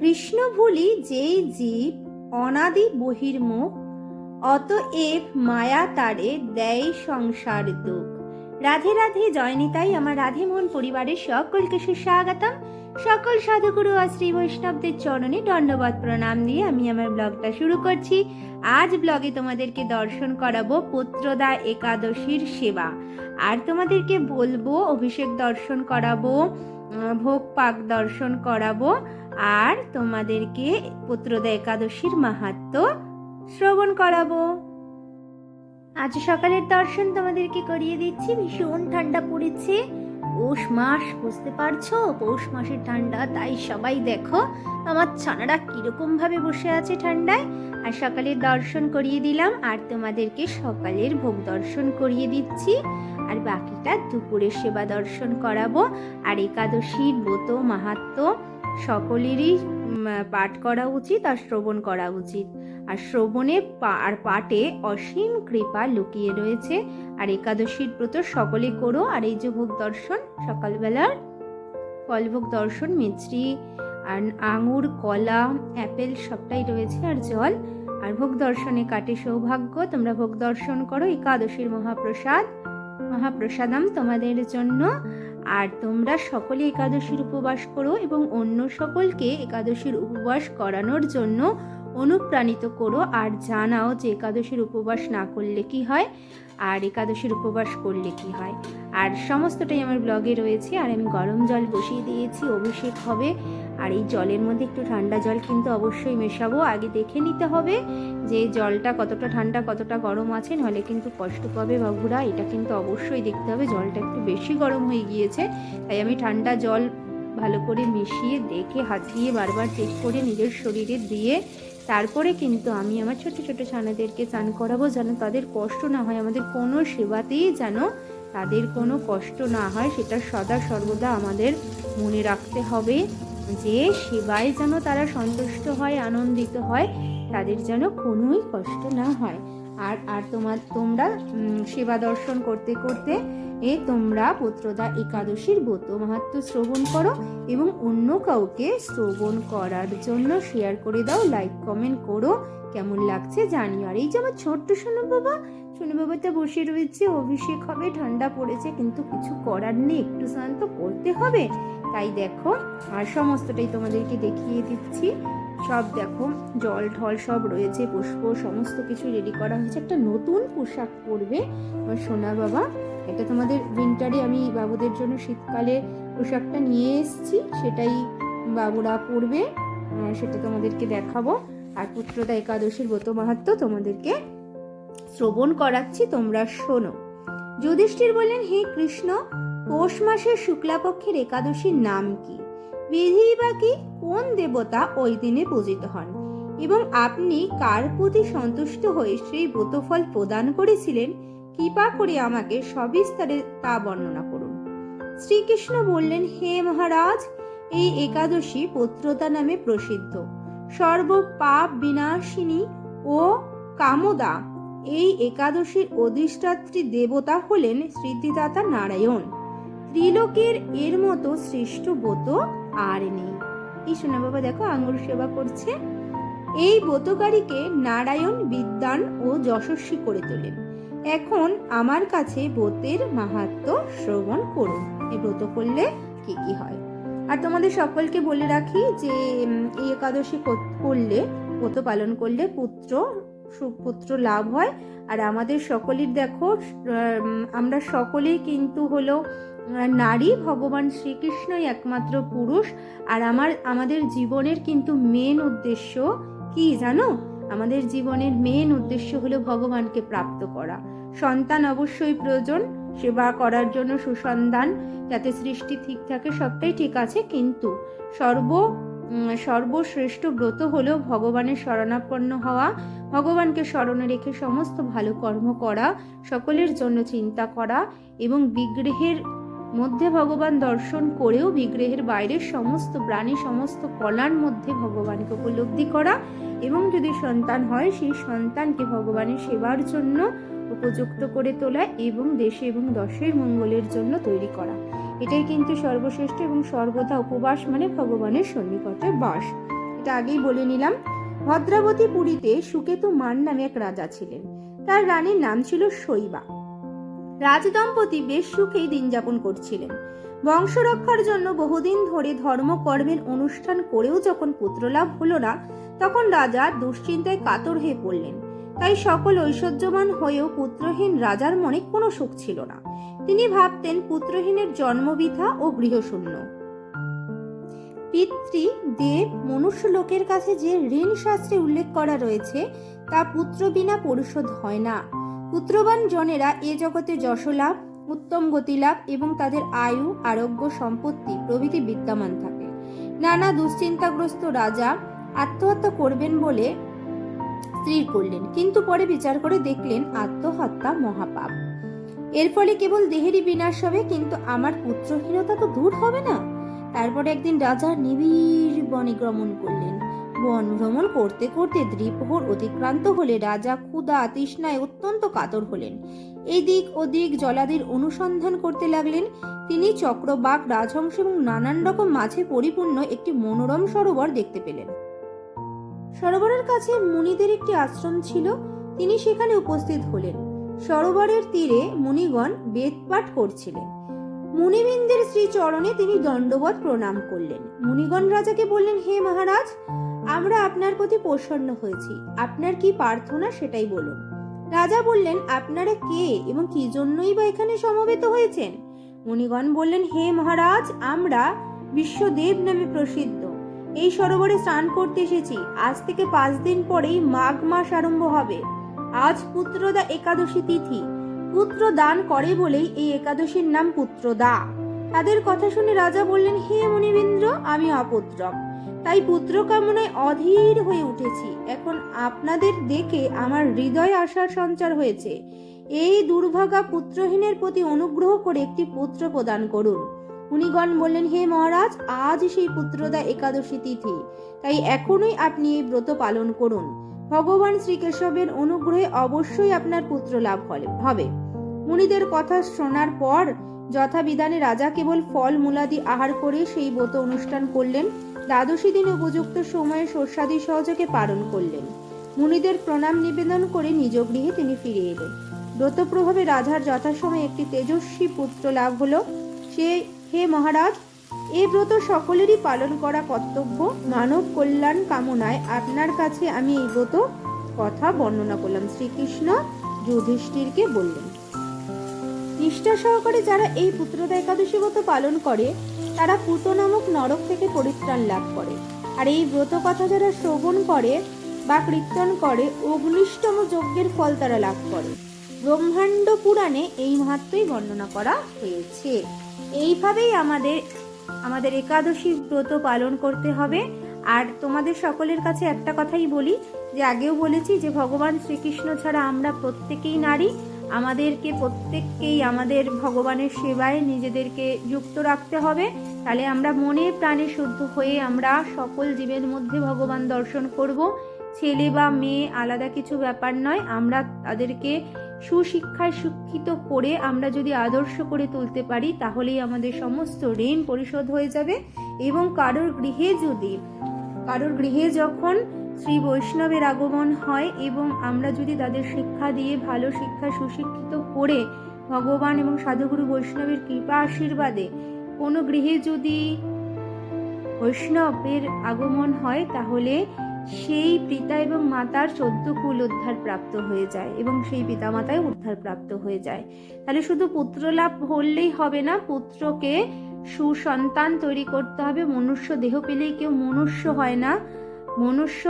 কৃষ্ণ ভুলি যেই জীব অনাদি বহির্মুখ, অতএব মায়া তারে দেয় সংসার দুঃখ। রাধে রাধে জয়নিতাই আমার রাধে মোহন পরিবারের সকলকে সুস্বাগতম। সকল সাধুগুরু আর শ্রী বৈষ্ণবদের চরণে দণ্ডবত প্রণাম দিয়ে আমি আমার ব্লগটা শুরু করছি। আজ ব্লগে তোমাদেরকে দর্শন করাবো পুত্রদা একাদশীর সেবা। আর তোমাদেরকে বলব, অভিষেক দর্শন করাবো ভোগ পাক দর্শন করাবো। আর তোমাদেরকে পুত্রদা একাদশীর মাহাত্ম শ্রবণ করাবো। আজ সকালের দর্শন তোমাদেরকে করিয়ে দিচ্ছি। ভীষণ ঠান্ডা পড়েছে। পৌষ মাস, বুঝতে পারছ? পৌষ মাসের ঠান্ডা, তাই সবাই দেখো আমার ছানারা কীরকম ভাবে বসে আছে ঠান্ডায়। আর সকালের দর্শন করিয়ে দিলাম আর তোমাদেরকে সকালের ভোগ দর্শন করিয়ে দিচ্ছি। আর বাকিটা দুপুরের সেবা দর্শন করাবো। আর একাদশীর ব্রত, মাহাত্ম সকলেরই পাঠ করা উচিত আর শ্রবণ করা উচিত। আর শ্রবণে আর পাঠে অসীম কৃপা লুকিয়ে রয়েছে। আর একাদশীর ব্রত সকলে করো। আর এই যে ভোগ দর্শন, সকালবেলার ফলভোগ দর্শন, মিছরি, আর আঙুর, কলা, অ্যাপেল সবটাই রয়েছে। আর জল, আর ভোগ দর্শনে কাটে সৌভাগ্য। তোমরা ভোগ দর্শন করো একাদশীর মহাপ্রসাদ। মহাপ্রসাদাম তোমাদের জন্য। আর তোমরা সকলে একাদশীর উপবাস করো এবং অন্য সকলকে একাদশীর উপবাস করানোর জন্য অনুপ্রাণিত করো। আর জানাও যে একাদশীর উপবাস না করলে কি হয়? আর একাদশীর উপবাস করলে কি হয়? আর সমস্তটাই আমার ব্লগে রয়েছে। আর আমি গরম জল বসিয়ে দিয়েছি, অভিষেক হবে। আর এই জলের মধ্যে একটু ঠান্ডা জল কিন্তু অবশ্যই মেশাবো। আগে দেখে নিতে হবে যে জলটা কতটা ঠান্ডা, কতটা গরম আছে নাহলে কিন্তু কষ্ট পাবে বাবুরা। এটা কিন্তু অবশ্যই দেখতে হবে, জলটা একটু বেশি গরম হয়ে গিয়েছে। তাই আমি ঠান্ডা জল ভালো করে মিশিয়ে দেখে, হাত দিয়ে বারবার চেক করে নিজের শরীরে দিয়ে তারপরে কিন্তু আমি আমার ছোট ছোট ছানাদেরকে চান করাবো যেন তাদের কষ্ট না হয়। আমাদের কোনো সেবাতেই যেন তাদের কোনো কষ্ট না হয়, সেটা সদা সর্বদা আমাদের মনে রাখতে হবে। যে সেবায় যেন তারা সন্তুষ্ট হয়, আনন্দিত হয়, তাদের যেন কোনোই কষ্ট না হয়। আর আর তোমার, তোমরা সেবা দর্শন করতে করতে, এ তোমরা পুত্রদা একাদশীর ব্রত মাহাত্ম শ্রবণ করো এবং অন্য কাউকে শ্রবণ করার জন্য শেয়ার করে দাও লাইক কমেন্ট করো। কেমন লাগছে জানিও। আর এই যে আমার ছোট্ট সোনু বাবা, সোনু বাবাটা বসে রয়েছে, অভিষেক হবে, ঠান্ডা পড়েছে, কিন্তু কিছু করার নেই, একটু স্নান তো করতে হবে। তাই দেখো, আর সমস্তটাই তোমাদেরকে দেখিয়ে দিচ্ছি। সব দেখো, জল ঠল সব রয়েছে, পুষ্প, সমস্ত কিছু রেডি করা হয়েছে। একটা নতুন পোশাক পরবে আমার সোনা বাবা। এটা তোমাদের উইন্টারে আমি বাবুদের জন্য শীতকালে পোশাকটা নিয়ে এসেছি, সেটাই বাবুরা পরবে। সেটা তোমাদেরকে দেখাবো। আর পুত্রদা একাদশীর ব্রত মাহাত্ম তোমাদেরকে শ্রবণ করাচ্ছি, তোমরা শোনো। যুধিষ্ঠির বললেন, হে কৃষ্ণ পৌষ মাসের শুক্লাপক্ষের একাদশীর নাম কি? বিধি বা কি? কোন দেবতা ওই দিনে পূজিত হন? এবং আপনি কার প্রতি সন্তুষ্ট হয়ে সেই ব্রতফল প্রদান করেছিলেন? কৃপা করে আমাকে সবিস্তারে তা বর্ণনা করুন। শ্রীকৃষ্ণ বললেন, হে মহারাজ, এই একাদশী পত্রতা নামে প্রসিদ্ধ। সর্ব পাপ বিনাশিনী ও কামদা। এই একাদশীর অধিষ্ঠাত্রী দেবতা হলেন স্মৃতিদাতা নারায়ণ। ত্রিলোকের এর মতো শ্রেষ্ঠ ব্রত আর নেই। এই শোনা বাবা, দেখো আঙুর সেবা করছে। এই ব্রতকারীকে নারায়ণ বিদ্যান ও যশস্বী করে তোলেন। এখন আমার কাছে ব্রতের মাহাত্ম শ্রবণ করুন। এই ব্রত করলে কি কি হয়? আর তোমাদের সকলকে বলে রাখি যে এই একাদশী করলে, ব্রত পালন করলে পুত্র সুপুত্র লাভ হয়। আর আমাদের সকলের দেখো আমরা সকলেই কিন্তু হলো নারী ভগবান শ্রীকৃষ্ণই একমাত্র পুরুষ। আর আমার, আমাদের জীবনের কিন্তু মেন উদ্দেশ্য কি জানো? আমাদের জীবনের মেন উদ্দেশ্য হলো ভগবানকে প্রাপ্ত করা। সন্তান অবশ্যই প্রয়োজন, সেবা করার জন্য সুসন্ধান, যাতে সৃষ্টি ঠিক থাকে, সবটাই ঠিক আছে। কিন্তু সর্ব সর্বশ্রেষ্ঠ ব্রত হলো ভগবানের শরণাপন্ন হওয়া, ভগবানকে স্মরণে রেখে সমস্ত ভালো কর্ম করা, সকলের জন্য চিন্তা করা এবং বিগ্রহের মধ্যে ভগবান দর্শন করেও বিগ্রহের বাইরের সমস্ত প্রাণী, সমস্ত কলার মধ্যে ভগবানকে উপলব্ধি করা এবং যদি সন্তান হয়, সেই সন্তানকে ভগবানের সেবার জন্য উপযুক্ত করে তোলা এবং দেশে এবং দশের মঙ্গলের জন্য তৈরি করা। এটাই কিন্তু সর্বশ্রেষ্ঠ এবং সর্বদা উপবাস মানে ভগবানের সন্নিকটে বাস। এটা আগেই বলে নিলাম। ভদ্রাবতী পুরীতে সুকেতু মান নামে এক রাজা ছিলেন। তার রানীর নাম ছিল শৈবা। রাজদম্পতি বেশ সুখেই দিন যাপন করছিলেন। বংশ রক্ষার জন্য বহুদিন ধরে ধর্মকর্মের অনুষ্ঠান করেও যখন পুত্রলাভ হলো না, তখন রাজা দুশ্চিন্তায় কাতর হয়ে পড়লেন। তাই সকল ঐশ্বর্যবান হয়েও পুত্রহীন রাজার মনে কোনো সুখ ছিল না। তিনি ভাবতেন পুত্রহীনের জন্মবিধা ও গৃহশূন্য। পিতৃ, দেব, মনুষ্য লোকের কাছে যে ঋণ শাস্ত্রে উল্লেখ করা রয়েছে, তা পুত্র বিনা পরিশোধ হয় না। পুত্রবান জনেরা এ জগতে যশলাভ, উত্তম গতিলাভ এবং তাদের আয়ু, আরোগ্য, সম্পত্তি প্রভৃতি বিদ্যমান থাকে। নানা দুশ্চিন্তাগ্রস্ত রাজা আত্মহত্যা করবেন বলে স্থির করলেন, কিন্তু পরে বিচার করে দেখলেন আত্মহত্যা মহাপাপ। এর ফলে কেবল দেহেরই বিনাশ হবে, কিন্তু আমার পুত্রহীনতা তো দূর হবে না। তারপর একদিন রাজা নিবিড় বনে গমন করলেন। বন ভ্রমণ করতে করতে দ্বিপ্রহর অতিক্রান্ত হলে রাজা ক্ষুধা তৃষ্ণায় অত্যন্ত কাতর হলেন। এদিক ওদিক জলাদির অনুসন্ধান করতে লাগলেন। তিনি চক্রবাক, রাজহংস এবং নানান রকম মাছে পরিপূর্ণ একটি মনোরম সরোবর দেখতে পেলেন। সরোবরের কাছে মুনিদের একটি আশ্রম ছিল। তিনি সেখানে উপস্থিত হলেন। সরোবরের তীরে মুনিগণ বেদপাঠ করছিলেন। মুনিবিন্দের শ্রীচরণে তিনি দণ্ডবত প্রণাম করলেন। মুনিগণ রাজাকে বললেন, হে মহারাজ আমরা আপনার প্রতি প্রসন্ন হয়েছি। আপনার কি প্রার্থনা সেটাই বলুন। রাজা বললেন, আপনারা কে এবং কি জন্যই বা এখানে সমবেত হয়েছেন? মুনিগণ বললেন, হে মহারাজ, আমরা বিশ্বদেব নামে প্রসিদ্ধ। এই সরোবরে স্নান করতে এসেছি। আজ থেকে পাঁচ দিন পরেই মাঘ মাস আরম্ভ হবে। আজ পুত্রদা একাদশী তিথি। পুত্র দান করে বলেই এই একাদশীর নাম পুত্রদা। তাদের কথা শুনে রাজা বললেন, হে মণিবীন্দ্র আমি অপুত্রক। তাই পুত্র কামনায় অধীর হয়ে উঠেছি। এখন আপনাদের দেখে আমার হৃদয় আশার সঞ্চার হয়েছে। এই দুর্ভাগা পুত্রহীনের প্রতি অনুগ্রহ করে একটি পুত্র প্রদান করুন। উনিগণ বললেন, হে মহারাজ, আজ সেই পুত্রদা একাদশী তিথি। তাই এখনই আপনি এই ব্রত পালন করুন। ভগবান শ্রীকেশবের অনুগ্রহে অবশ্যই আপনার পুত্র লাভ হবে। মুনিদের কথা শোনার পর যথাবিধানে রাজা কেবল ফল মূলাদি আহার করে সেই ব্রত অনুষ্ঠান করলেন। দ্বাদশী দিন উপযুক্ত সময়ে শস্যাদি সহযোগে পালন করলেন। মুনিদের প্রণাম নিবেদন করে নিজ গৃহে তিনি ফিরে এলেন। ব্রত প্রভাবে রাজার যথাসময়ে একটি তেজস্বী পুত্র লাভ হলো। সে, হে মহারাজ, এ ব্রত সকলেরই পালন করা কর্তব্য। মানব কল্যাণ কামনায় আপনার কাছে আমি এই ব্রত কথা বর্ণনা করলাম। শ্রীকৃষ্ণ যুধিষ্ঠিরকে বললেন। নিষ্ঠা সহকারে যারা এই পুত্রদা একাদশী ব্রত পালন করে তারা পুত নামক নরক থেকে পরিত্রাণ লাভ করে। আর এই ব্রত কথা যারা শ্রবণ করে বা কীর্তন করে অগ্নিষ্টম যজ্ঞের ফল তারা লাভ করে। ব্রহ্মাণ্ড পুরাণে এই মাহাত্মই বর্ণনা করা হয়েছে। এইভাবেই আমাদের আমাদের একাদশী ব্রত পালন করতে হবে। আর তোমাদের সকলের কাছে একটা কথাই বলি, যে আগেও বলেছি যে ভগবান শ্রীকৃষ্ণ ছাড়া আমরা প্রত্যেকেই নারী। আমাদেরকে প্রত্যেককেই আমাদের ভগবানের সেবায় নিজেদেরকে যুক্ত রাখতে হবে। তাহলে আমরা মনে প্রাণে শুদ্ধ হয়ে আমরা সকল জীবের মধ্যে ভগবান দর্শন করব। ছেলে বা মেয়ে আলাদা কিছু ব্যাপার নয়, আমরা তাদেরকে সুশিক্ষায় শিক্ষিত করে আমরা যদি আদর্শ করে তুলতে পারি, তাহলেই আমাদের সমস্ত ঋণ পরিশোধ হয়ে যাবে। এবং কারোর গৃহে যদি, কারোর গৃহে যখন শ্রী বৈষ্ণবের আগমন হয় এবং আমরা যদি তাদের শিক্ষা দিয়ে ভালো শিক্ষা সুশিক্ষিত করে ভগবান এবং সাধুগুরু বৈষ্ণবের কৃপা আশীর্বাদে কোনো গৃহে যদি বৈষ্ণবের আগমন হয়, তাহলে সেই পিতা এবং মাতার চোদ্দ কুল উদ্ধার প্রাপ্ত হয়ে যায় এবং সেই পিতা মাতায় উদ্ধার প্রাপ্ত হয়ে যায়। তাহলে শুধু পুত্র লাভ হলেই হবে না, পুত্রকে সুসন্তান তৈরি করতে হবে। মনুষ্য দেহ পেলেই কেউ মনুষ্য হয় না। মনুষ্য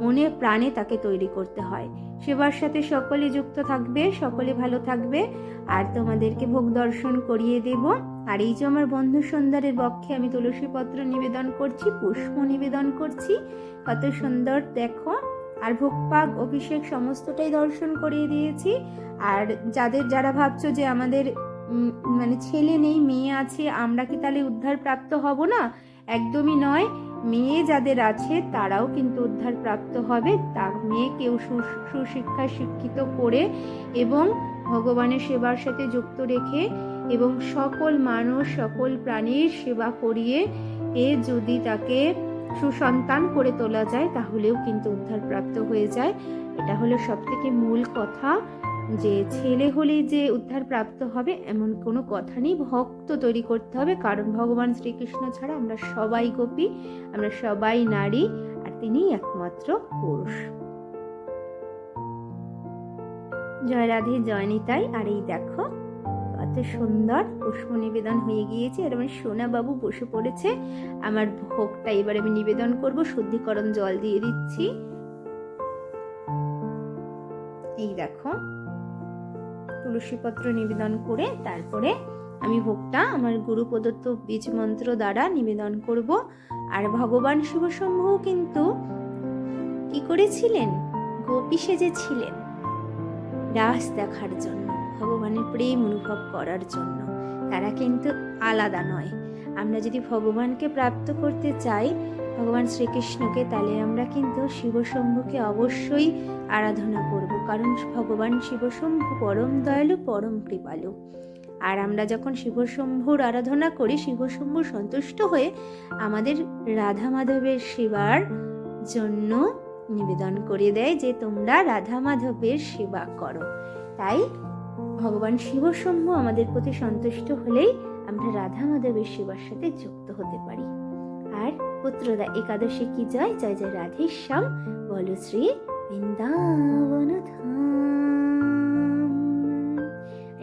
মনে প্রাণে তাকে তৈরি করতে হয়। সেবার সাথে সকলে যুক্ত থাকবে, সকলে ভালো থাকবে। আর তোমাদেরকে ভোগ দর্শন করিয়ে দেব। আর এই যে আমার বন্ধু সুন্দরের বক্ষে আমি তুলসী পত্র নিবেদন করছি, পুষ্প নিবেদন করছি, কত সুন্দর দেখো। আর ভোগপাগ অভিষেক সমস্তটাই দর্শন করিয়ে দিয়েছি। আর যাদের, যারা ভাবছ যে আমাদের মানে ছেলে নেই, মেয়ে আছে, আমরা কি তাহলে উদ্ধার প্রাপ্ত হব না? একদমই নয়। মেয়ে যাদের আছে, তারাও কিন্তু উদ্ধার প্রাপ্ত হবে তার মেয়েকেও সু- সুশিক্ষায় শিক্ষিত করে এবং ভগবানের সেবার সাথে যুক্ত রেখে এবং সকল মানুষ, সকল প্রাণীর সেবা করিয়ে এ যদি তাকে সুসন্তান করে তোলা যায়, তাহলেও কিন্তু উদ্ধারপ্রাপ্ত হয়ে যায়। এটা হলো সব থেকে মূল কথা। যে ছেলে হলে যে উদ্ধার প্রাপ্ত হবে, এমন কোনো কথা নেই। ভক্ত তৈরি করতে হবে, কারণ ভগবান শ্রীকৃষ্ণ ছাড়া আমরা সবাই গোপী, আমরা সবাই নারী, আর তিনি একমাত্র পুরুষ। জয় রাধে, জয় আর এই দেখো, কত সুন্দর পুষ্প নিবেদন হয়ে গিয়েছে। আর আমার সোনা বাবু বসে পড়েছে। আমার ভোগটা এবার আমি নিবেদন করব। শুদ্ধিকরণ জল দিয়ে দিচ্ছি। এই দেখো তুলসীপত্র নিবেদন করে তারপরে আমি ভোগটা আমার গুরু প্রদত্ত বীজ মন্ত্র দ্বারা নিবেদন করব। আর ভগবান শিবশম্ভু কিন্তু কি করেছিলেন? গোপী সেজেছিলেন রাস দেখার জন্য, ভগবানের প্রেম অনুভব করার জন্য। তারা কিন্তু আলাদা নয়। আমরা যদি ভগবানকে প্রাপ্ত করতে চাই, ভগবান শ্রীকৃষ্ণকে, তাহলে আমরা কিন্তু শিবশম্ভুকে অবশ্যই আরাধনা করব। কারণ ভগবান শিবশম্ভু পরম দয়ালু, পরম কৃপালু। আর আমরা যখন শিবশম্ভুর আরাধনা করি, শিবশম্ভু সন্তুষ্ট হয়ে আমাদের রাধা মাধবের সেবার জন্য নিবেদন করে দেয় যে, তোমরা রাধা মাধবের সেবা করো। তাই ভগবান শিবশম্ভু আমাদের প্রতি সন্তুষ্ট হলেই আমরা রাধা মাধবের সেবার সাথে যুক্ত হতে পারি। আর পুত্রদা একাদশী কি জয়? জয় জয় রাধেশ্যাম। বলো শ্রী বৃন্দাবন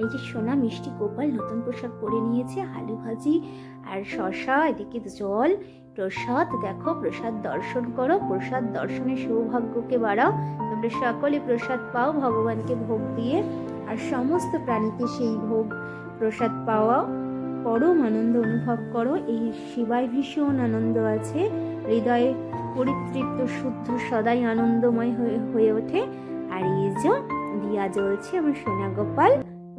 এই যে সোনা মিষ্টি গোপাল নতুন পোশাক পরে নিয়েছে, আলু ভাজি আর শশা এদিকে জল, প্রসাদ, দেখো প্রসাদ দর্শন করো, প্রসাদ দর্শনের সৌভাগ্যকে বাড়াও, তোমরা সকলে প্রসাদ পাও, ভগবানকে ভোগ দিয়ে, আর সমস্ত প্রাণীকে সেই ভোগ প্রসাদ পাওয়া পরম আনন্দ অনুভব করো, এই শিবায় ভীষণ আনন্দ আছে। হৃদয়ে পরিতৃপ্ত, শুদ্ধ, সদাই আনন্দময় হয়ে হয়ে ওঠে। আর এই যে দিয়া জ্বলছে আমার সোনা গোপাল,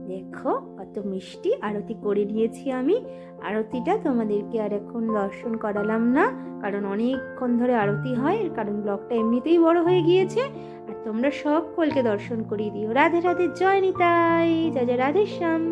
দেখো কত মিষ্টি আরতি করে নিয়েছি আমি। আরতিটা তোমাদেরকে আর এখন দর্শন করালাম না, কারণ অনেকক্ষণ ধরে আরতি হয় কারণ ব্লগটা এমনিতেই বড় হয়ে গিয়েছে। আর তোমরা সকলকে দর্শন করিয়ে দিও। রাধে রাধে, জয় নিতাই। জয় জয় রাধে শ্যাম